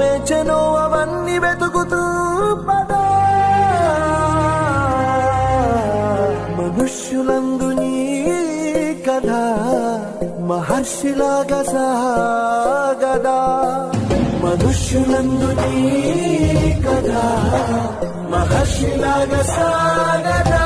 వేచనో అవన్నీ వెతుకుతూ పదా. మనుష్యులందు నీ కథ మహర్షిలాగా సాగదా. మనుష్యులందు నీ కథ మహర్షిలాగా సాగదా.